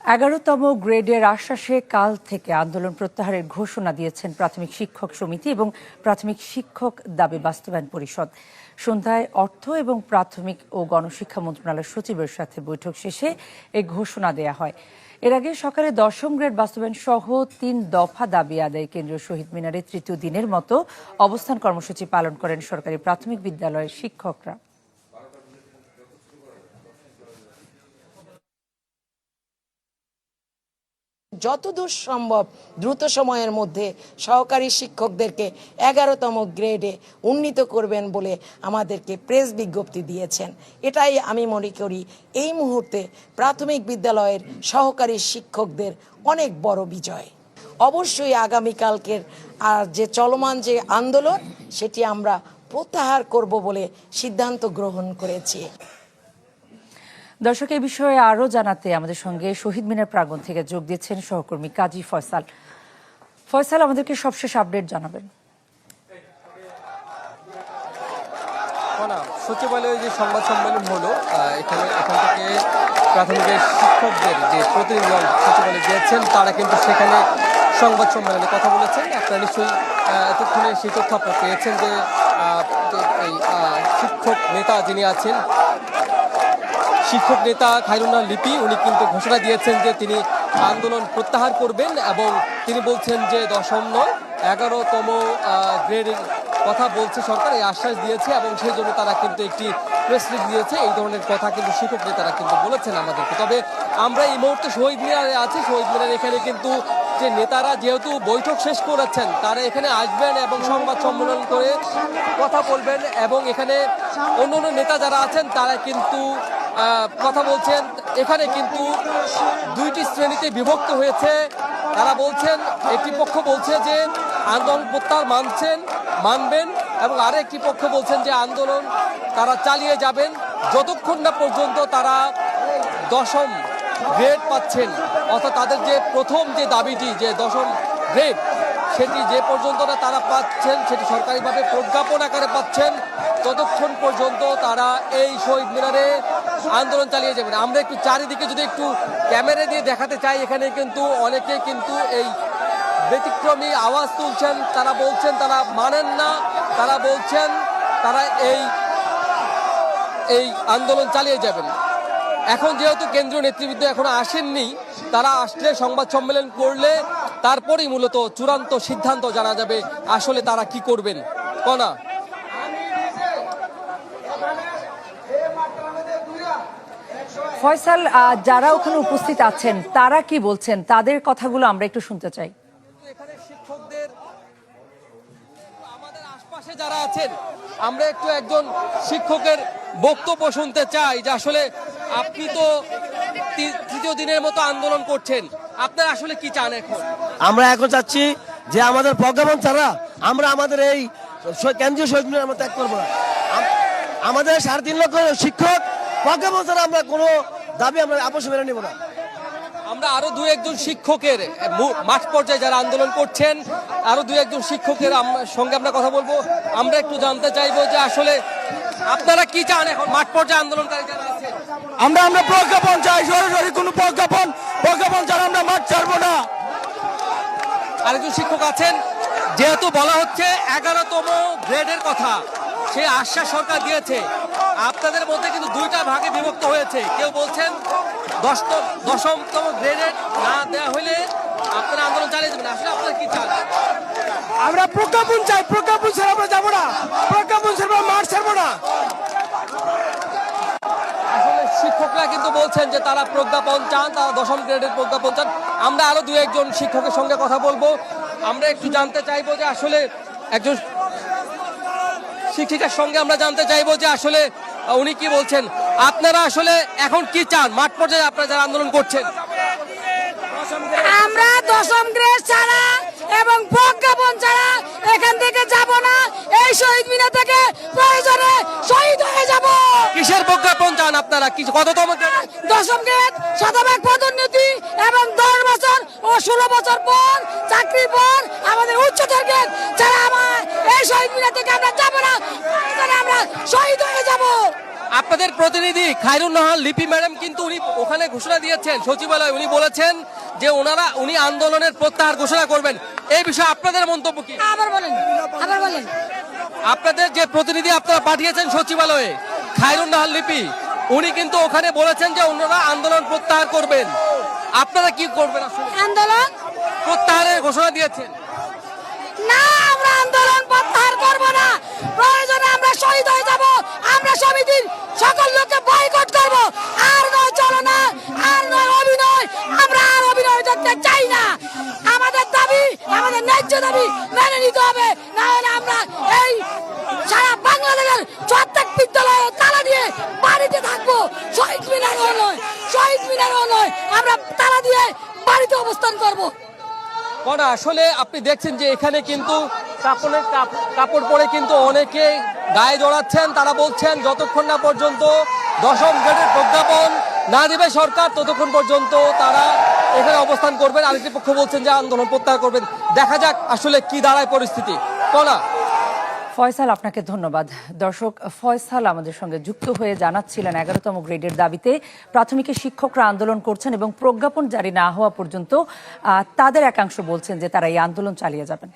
এগারোতম গ্রেডের আশ্বাসে কাল থেকে আন্দোলন প্রত্যাহারের ঘোষণা দিয়েছেন প্রাথমিক শিক্ষক সমিতি এবং প্রাথমিক শিক্ষক দাবি বাস্তবায়ন পরিষদ। সন্ধ্যায় অর্থ এবং প্রাথমিক ও গণশিক্ষা মন্ত্রণালয়ের সচিবের সাথে বৈঠক শেষে এই ঘোষণা দেয়া হয়। এর আগে সকালে দশম গ্রেড বাস্তবায়ন সহ তিন দফা দাবি আদায় কেন্দ্রীয় শহীদ মিনারে তৃতীয় দিনের মতো অবস্থান কর্মসূচি পালন করেন সরকারি প্রাথমিক বিদ্যালয়ের শিক্ষকরা। যতদূর সম্ভব দ্রুত সময়ের মধ্যে সহকারী শিক্ষকদেরকে এগারোতম গ্রেডে উন্নীত করবেন বলে আমাদেরকে প্রেস বিজ্ঞপ্তি দিয়েছেন। এটাই আমি মনে করি এই মুহূর্তে প্রাথমিক বিদ্যালয়ের সহকারী শিক্ষকদের অনেক বড় বিজয়। অবশ্যই আগামীকালকের আর যে চলমান যে আন্দোলন, সেটি আমরা প্রত্যাহার করব বলে সিদ্ধান্ত গ্রহণ করেছি। দর্শক, এই বিষয়ে আরও জানাতে আমাদের সঙ্গে শহীদ মিনার প্রাঙ্গণ থেকে যোগ দিয়েছেন সহকর্মী কাজী ফয়সাল। ফয়সাল, আমাদেরকে সবশেষ আপডেট জানাবেন। সচিবালয়ে যে সংবাদ সম্মেলন হলো এখানে এখান থেকে প্রাথমিকের শিক্ষকদের যে প্রতিনিধি দল সচিবালয়ে গিয়েছেন, তারা কিন্তু সেখানে সংবাদ সম্মেলনে কথা বলেছেন। আপনারা নিশ্চয়ই এতক্ষণে সেই তথ্য পেয়েছেন যে এই শিক্ষক নেতা যিনি আছেন শিক্ষক নেতা খাইরুল্লাহ লিপি, উনি কিন্তু ঘোষণা দিয়েছেন যে তিনি আন্দোলন প্রত্যাহার করবেন এবং তিনি বলছেন যে দশম নয়, এগারোতম গ্রেডের কথা বলছে সরকার, এই আশ্বাস দিয়েছে এবং সেই জন্য তারা কিন্তু একটি প্রেস রিলিজ দিয়েছে। এই ধরনের কথা কিন্তু শিক্ষক নেতারা কিন্তু বলেছেন আমাদেরকে। তবে আমরা এই মুহূর্তে শহীদ মিনারে আছি। শহীদ মিনার এখানে কিন্তু যে নেতারা যেহেতু বৈঠক শেষ করেছেন, তারা এখানে আসবেন এবং সংবাদ সম্মেলন করে কথা বলবেন এবং এখানে অন্য অন্য নেতা যারা আছেন, তারা কিন্তু কথা বলছেন। এখানে কিন্তু দুইটি শ্রেণীতে বিভক্ত হয়েছে। তারা বলছেন, একটি পক্ষ বলছে যে আন্দোলন প্রত্যাহার মানছেন, মানবেন এবং আরেকটি পক্ষ বলছেন যে আন্দোলন তারা চালিয়ে যাবেন। যতক্ষণ না পর্যন্ত তারা দশম গ্রেড পাচ্ছেন, অর্থাৎ তাদের যে প্রথম যে দাবিটি, যে দশম গ্রেড, সেটি যে পর্যন্ত না তারা পাচ্ছেন, সেটি সরকারিভাবে প্রজ্ঞাপন আকারে পাচ্ছেন। ততক্ষণ পর্যন্ত তারা এই শহীদ মিনারে আন্দোলন চালিয়ে যাবেন। আমরা একটু চারিদিকে যদি একটু ক্যামেরা দিয়ে দেখাতে চাই, এখানে কিন্তু অনেকে কিন্তু এই ব্যতিক্রমী আওয়াজ তুলছেন। তারা বলছেন, তারা মানেন না। তারা বলছেন, তারা এই এই আন্দোলন চালিয়ে যাবেন। এখন যেহেতু কেন্দ্রীয় নেতৃবৃন্দ এখনও আসেননি, তারা আসলে সংবাদ সম্মেলন করলে তারপরেই মূলত চূড়ান্ত সিদ্ধান্ত জানা যাবে আসলে তারা কি করবেন। কনা ফয়সাল যারা ওখানে উপস্থিত আছেন তারা কি বলছেন? তাদের কথাগুলো আমরা একটু শুনতে চাই। এখানে শিক্ষকদের আমাদের আশপাশে যারা আছেন আমরা একটু একজন শিক্ষকের বক্তব্য শুনতে চাই যে আসলে আপনি তো তি- তৃতীয় দিনের মতো আন্দোলন করছেন। আপনারা আসলে কি চান এখন? আমরা এখন চাচ্ছি যে আমাদের প্রজ্ঞাপন ছাড়া আমরা আমাদের এই কেন্দ্রীয় শহীদ মিনার আমরা ত্যাগ করব না। আমাদের সাড়ে তিন লক্ষ শিক্ষক প্রজ্ঞাপন ছাড়া আমরা কোনো দাবি আমরা আপোষ মেনে নেব না। আমরা আরও দু একজন শিক্ষকের মাঠ পর্যায়ে যারা আন্দোলন করছেন আরও দু একজন শিক্ষকের সঙ্গে আমরা কথা বলব। আমরা একটু জানতে চাইব যে আসলে আপনারা কি চান এখন মাঠ পর্যায়ে আন্দোলনকারী যারা আছেন আমরা আমরা প্রজ্ঞাপন চাই সরাসরি কোনো প্রজ্ঞাপন প্রজ্ঞাপন ছাড়া আমরা মাঠ ছাড়বো না। আরেকজন শিক্ষক আছেন যেহেতু বলা হচ্ছে এগারোতম গ্রেডের কথা সে আশ্বাস সরকার দিয়েছে। আপনাদের মধ্যে কিন্তু দুইটা ভাগে বিভক্ত হয়েছে। কেউ বলছেন দশ দশমতম গ্রেডের না দেওয়া হলে আপনারা আন্দোলন চালিয়ে যাবেন। আসলে আপনারা কি চান? আমরা প্রজ্ঞাপন চাই। প্রজ্ঞাপন ছাড়া আমরা যাব না। প্রজ্ঞাপন ছাড়া মাঠ ছাড়বো না। আসলে শিক্ষকরা কিন্তু বলছেন যে তারা প্রজ্ঞাপন চান তারা দশম গ্রেডের প্রজ্ঞাপন চান। আমরা আরও দু একজন শিক্ষকের সঙ্গে কথা বলব। আমরা একটু জানতে চাইব যে আসলে একজন শিক্ষিকার সঙ্গে আমরা জানতে চাইব যে আসলে উনি কি বলছেন? আপনারা আসলে এখন কি চান? মাঠ পর্যায়ে আপনারা যারা আন্দোলন করছেন। আমরা দশম গ্রেড ছাড়া এবং প্রজ্ঞাপন ছাড়া এখান থেকে যাব না। এই শহীদ মিনার থেকে প্রয়োজনে শহীদ হয়ে যাব। কিসের প্রজ্ঞাপন চান আপনারা? কি কততম? দশম গ্রেড শতভাগ পদোন্নতি এবং দশ বছর ও ষোলো বছর পর চাকরির পর আমাদের উচ্চতর গ্রেড ছাড়া আমার এই শহীদ মিনার থেকে আমরা যাব না। আমরা শহীদ হয়ে আপনাদের প্রতিনিধি খায়রুন নাহার লিপি ম্যাডাম কিন্তু উনি ওখানে ঘোষণা দিয়েছেন সচিবালয় উনি বলেছেন যে ওনারা উনি আন্দোলনের প্রত্যাহার ঘোষণা করবেন। এই বিষয়ে আপনাদের মন্তব্য কি? আবার বলেন আবার বলেন। আপনাদের যে প্রতিনিধি আপনারা পাঠিয়েছেন সচিবালয়ে খায়রুন নাহার লিপি উনি কিন্তু ওখানে বলেছেন যে ওনারা আন্দোলন প্রত্যাহার করবেন। আপনারা কি করবেন আন্দোলন? প্রত্যাহারের ঘোষণা দিয়েছেন। না আমরা আন্দোলন প্রত্যাহার করব না। প্রয়োজনে আমরা শহীদ হয়ে যাব। আমরা সমিতির সকল লোককে বয়কট করব। আর নয় চলো না, আর নয় অভিনয়। আমরা আর অভিনয় দেখতে চাই না। আমাদের দাবি, আমাদের ন্যায্য দাবি মেনে নিতে হবে। না হলে আমরা এই সারা বাংলাদেশের প্রত্যেক বিদ্যালয়ে তালা দিয়ে বাড়িতে থাকব। শহীদ মিনারও নয়, শহীদ মিনারও নয়। আমরা তালা দিয়ে বাড়িতে অবস্থান করব। আসলে আপনি দেখছেন যে এখানে কিন্তু কাপড়ের কাপ- কাপড় পরে কিন্তু অনেকে গায়ে জড়াচ্ছেন তারা বলছেন যতক্ষণ না পর্যন্ত দশম গ্রেডের প্রজ্ঞাপন না দেবে সরকার, ততক্ষণ পর্যন্ত তারা এখানে অবস্থান করবেন। আরেকটি পক্ষ বলছেন যে আন্দোলন প্রত্যাহার করবেন। দেখা যাক আসলে কি দাঁড়ায় পরিস্থিতি। কলা ফয়সাল, আপনাকে ধন্যবাদ। দর্শক, ফয়সাল আমাদের সঙ্গে যুক্ত হয়ে জানাচ্ছিলেন এগারোতম গ্রেডের দাবিতে প্রাথমিকের শিক্ষকরা আন্দোলন করছেন এবং প্রজ্ঞাপন জারি না হওয়া পর্যন্ত তাদের একাংশ বলছেন যে তারা এই আন্দোলন চালিয়ে যাবেন।